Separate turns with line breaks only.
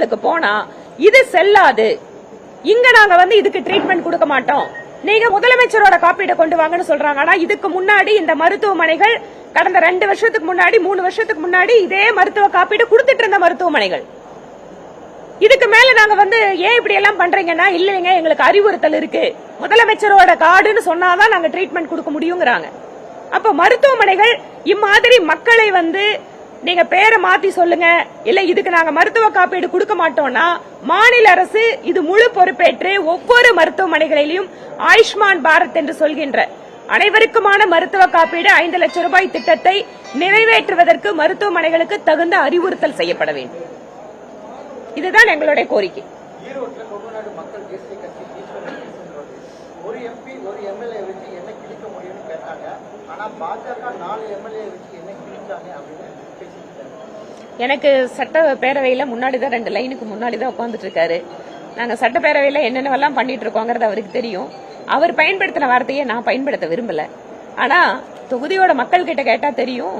போனா இது செல்லாது. இங்க நாங்க வந்து இதுக்கு ட்ரீட்மெண்ட் கொடுக்க மாட்டோம். நீங்க முதலமைச்சரோட காப்பீடை கொண்டு வாங்கன்னு சொல்றாங்க. ஆனா இதுக்கு முன்னாடி இந்த மருத்துவமனைகள் கடந்த ரெண்டு வருஷத்துக்கு முன்னாடி மூணு வருஷத்துக்கு முன்னாடி இதே மருத்துவ காப்பீடு கொடுத்துட்டு இருந்த மருத்துவமனைகள். இதுக்கு மேல நாங்க வந்து ஏன் இப்படி எல்லாம் பண்றீங்கன்னா இல்லைங்க எங்களுக்கு அறிவுறுத்தல் இருக்கு. முதலமைச்சரோட கார்டுன்னு சொன்னாதான் நாங்க ட்ரீட்மெண்ட் கொடுக்க முடியுங்கிறாங்க. அப்ப மருத்துவமனைகள் இம்மாதிரி மக்களை வந்து நீங்க பேரை மாத்தி சொல்லுங்க. இல்ல இதுக்கு நாங்க மருத்துவ காப்பீடு கொடுக்க மாட்டோம்னா மாநில அரசு இது முழு பொறுப்பேற்று ஒவ்வொரு மருத்துவமனைகளிலும் ஆயுஷ்மான் பாரத் என்று சொல்கின்ற அனைவருக்குமான மருத்துவ காப்பீடு ஐந்து லட்சம் ரூபாய் திட்டத்தை நிறைவேற்றுவதற்கு மருத்துவமனைகளுக்கு தகுந்த அறிவுறுத்தல் செய்யப்பட வேண்டும். இதுதான் எங்களுடைய கோரிக்கை.
ஒரு எம்பி ஒரு எம்எல்ஏ வச்சு என்ன கிழிக்க முடியும்னு கேட்டாங்க. ஆனா பாஜக நாலு எம்எல்ஏ வச்சு
எனக்கு சட்ட முன்னாடி தான் ரெண்டு லைனுக்கு முன்னாடி தான் உட்காந்துட்டு இருக்காரு சட்டப்பேரவையில் என்னென்னவெல்லாம் பண்ணிட்டு இருக்கோங்கிறது அவருக்கு தெரியும். அவர் பயன்படுத்தின வார்த்தையை நான் பயன்படுத்த விரும்பல. ஆனால் தொகுதியோட மக்கள் கிட்ட கேட்டால் தெரியும்.